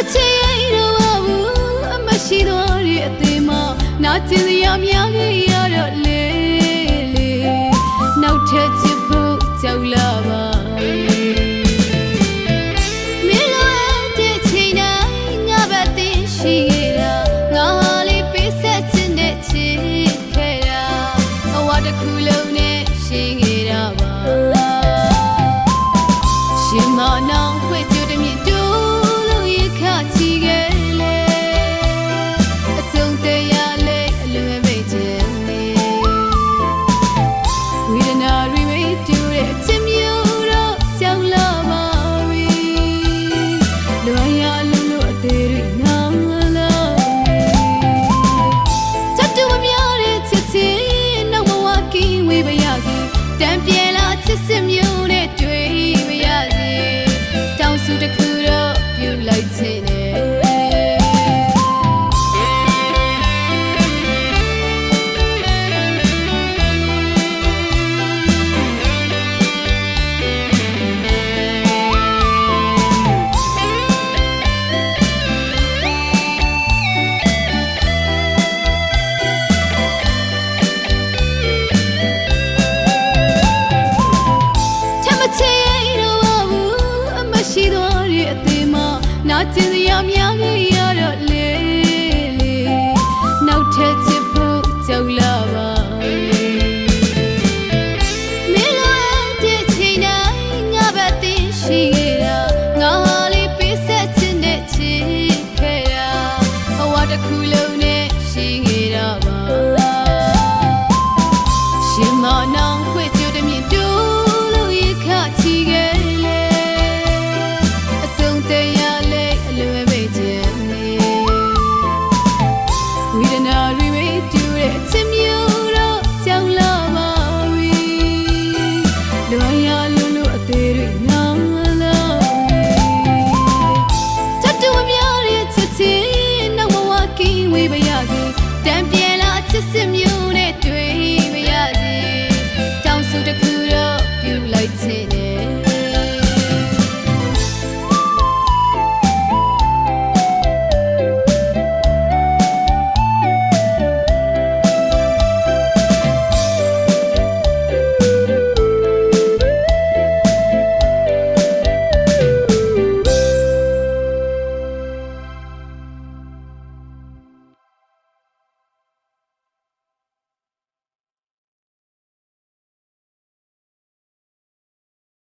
မချေတော့ဘူးအမရှိတော့ရအသေးမနာကျင်စရာများခဲ့ရတော့လေလေနောက်ထပ်ချစ်ဖို့ကြောက်လာပါတစ်ခုလုံးနဲ့ Zaten yam yam yam